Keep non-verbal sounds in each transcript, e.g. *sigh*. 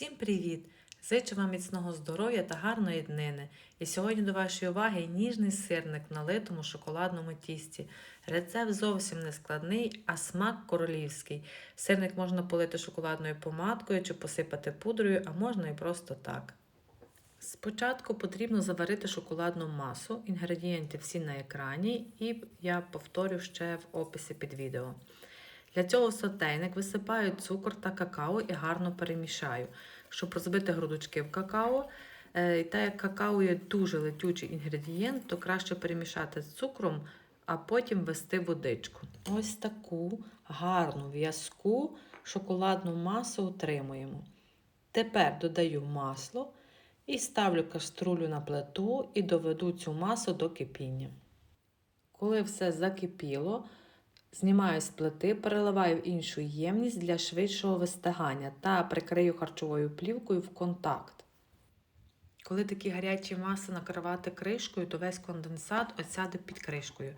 Всім привіт! Зичу вам міцного здоров'я та гарної днини. І сьогодні до вашої уваги ніжний сирник в налитому шоколадному тісті. Рецепт зовсім не складний, а смак королівський. Сирник можна полити шоколадною помадкою чи посипати пудрою, а можна і просто так. Спочатку потрібно заварити шоколадну масу, інгредієнти всі на екрані, і я повторю ще в описі під відео. Для цього в сотейник висипаю цукор та какао і гарно перемішаю, щоб розбити грудочки в какао. Е, І так як какао є дуже летючий інгредієнт, то краще перемішати з цукром, а потім ввести водичку. Ось таку гарну в'язку шоколадну масу отримуємо. Тепер додаю масло і ставлю каструлю на плиту і доведу цю масу до кипіння. Коли все закипіло, Знімаю з плити, переливаю в іншу ємність для швидшого вистигання та прикрию харчовою плівкою в контакт. Коли такі гарячі маси накривати кришкою, то весь конденсат осяде під кришкою.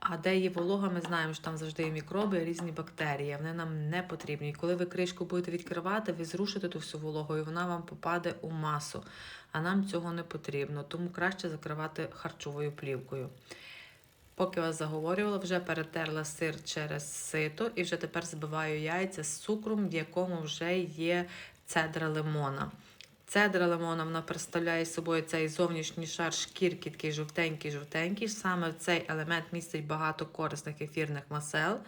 А де є волога, ми знаємо, що там завжди є мікроби, різні бактерії. Вони нам не потрібні. І коли ви кришку будете відкривати, ви зрушите ту всю вологу, і вона вам попаде у масу. А нам цього не потрібно, тому краще закривати харчовою плівкою. Поки вас заговорювала, вже перетерла сир через сито і вже тепер збиваю яйця з цукром, в якому вже є цедра лимона. Цедра лимона вона представляє собою цей зовнішній шар шкірки, такий жовтенький-жовтенький. Саме в цей елемент містить багато корисних ефірних масел.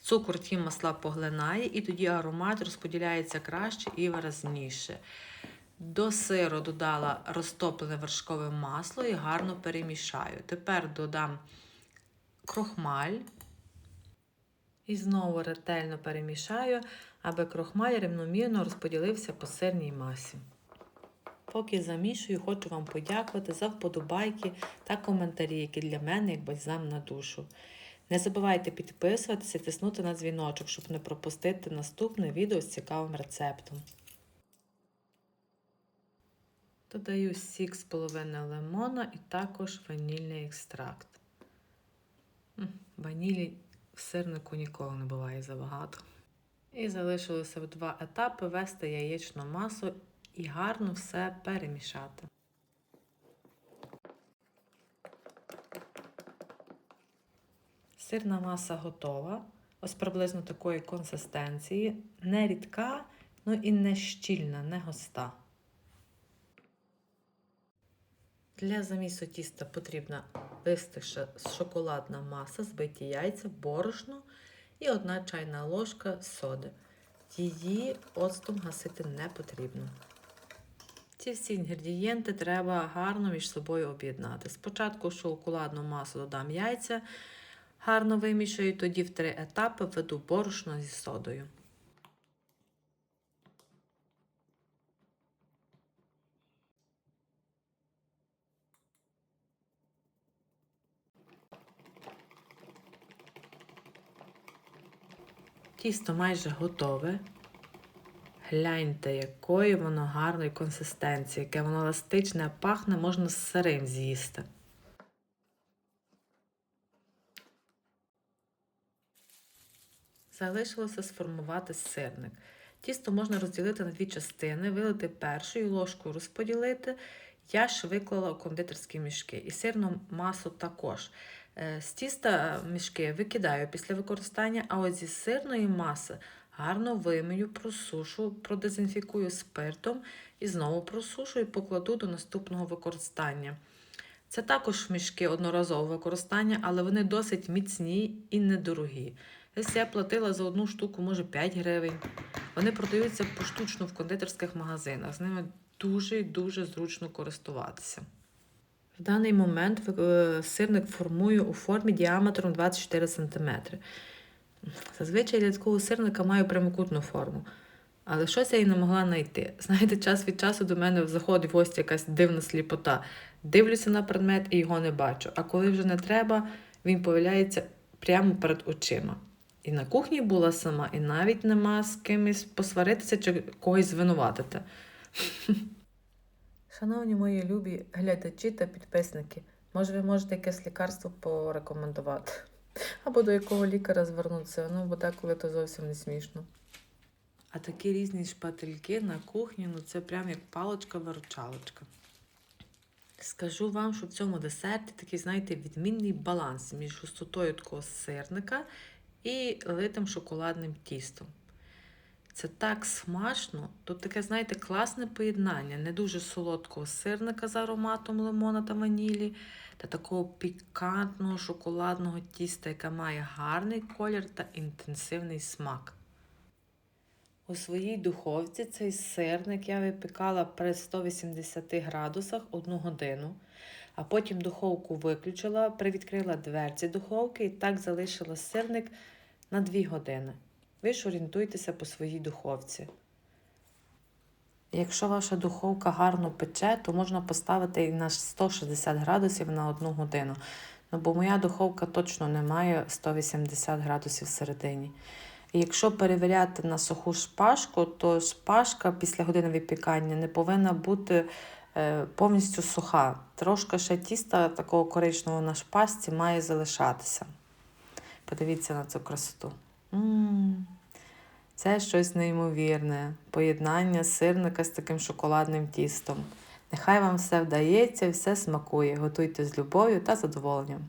Цукор ті масла поглинає, і тоді аромат розподіляється краще і виразніше. До сиру додала розтоплене вершкове масло і гарно перемішаю. Тепер додам крохмаль. І знову ретельно перемішаю, аби крохмаль рівномірно розподілився по сирній масі. Поки замішую, хочу вам подякувати за вподобайки та коментарі, які для мене як бальзам на душу. Не забувайте підписуватися і тиснути на дзвіночок, щоб не пропустити наступне відео з цікавим рецептом. Додаю сік з половини лимона і також ванільний екстракт. Ванілі в сирнику ніколи не буває забагато. І залишилося в два етапи ввести яєчну масу і гарно все перемішати. Сирна маса готова. Ось приблизно такої консистенції. Не рідка, ну і не щільна, не госта. Для замісу тіста потрібна вистигша шоколадна маса, збиті яйця, борошно і одна чайна ложка соди. Її оцтом гасити не потрібно. Ці всі інгредієнти треба гарно між собою об'єднати. Спочатку в шоколадну масу додам яйця, гарно вимішаю, тоді в три етапи введу борошно зі содою. Тісто майже готове. Гляньте, якої воно гарної консистенції, яке воно еластичне, пахне, можна з сирим з'їсти. Залишилося сформувати сирник. Тісто можна розділити на дві частини, вилити першою ложкою розподілити. Я ж виклала у кондитерські мішки і сирну масу також. З тіста мішки викидаю після використання, а от зі сирної маси гарно вимию, просушу, продезінфікую спиртом і знову просушу і покладу до наступного використання. Це також мішки одноразового використання, але вони досить міцні і недорогі. Ось я платила за одну штуку, може 5 гривень. Вони продаються поштучно в кондитерських магазинах. З ними дуже дуже зручно користуватися. В даний момент сирник формую у формі діаметром 24 см. Зазвичай для такого сирника маю прямокутну форму. Але щось я і не могла знайти. *laughs* Знаєте, час від часу до мене заходить в гості якась дивна сліпота. Дивлюся на предмет і його не бачу. А коли вже не треба, він появляється прямо перед очима. І на кухні була сама, і навіть нема з кимось посваритися чи когось звинуватити. *laughs* Шановні мої любі глядачі та підписники, може ви можете якесь лікарство порекомендувати? Або до якого лікаря звернутися, ну бо деколи то зовсім не смішно. А такі різні шпательки на кухні, ну це прям як палочка-виручалочка. Скажу вам, що в цьому десерті такий, знаєте, відмінний баланс між густотою такого сирника і литим шоколадним тістом. Це так смачно. Тут таке, знаєте, класне поєднання. Не дуже солодкого сирника з ароматом лимона та ванілі, та такого пікантного шоколадного тіста, яке має гарний колір та інтенсивний смак. У своїй духовці цей сирник я випікала при 180 градусах одну годину, а потім духовку виключила, привідкрила дверці духовки і так залишила сирник на 2 години. Ви ж орієнтуйтеся по своїй духовці. Якщо ваша духовка гарно пече, то можна поставити і на 160 градусів на одну годину. Ну, бо моя духовка точно не має 180 градусів всередині. І якщо перевіряти на суху шпажку, то шпажка після години випікання не повинна бути е, повністю суха. Трошки ще тіста такого коричневого на шпажці має залишатися. Подивіться на цю красоту. Це щось неймовірне. Поєднання сирника з таким шоколадним тістом. Нехай вам все вдається все смакує. Готуйте з любов'ю та задоволенням.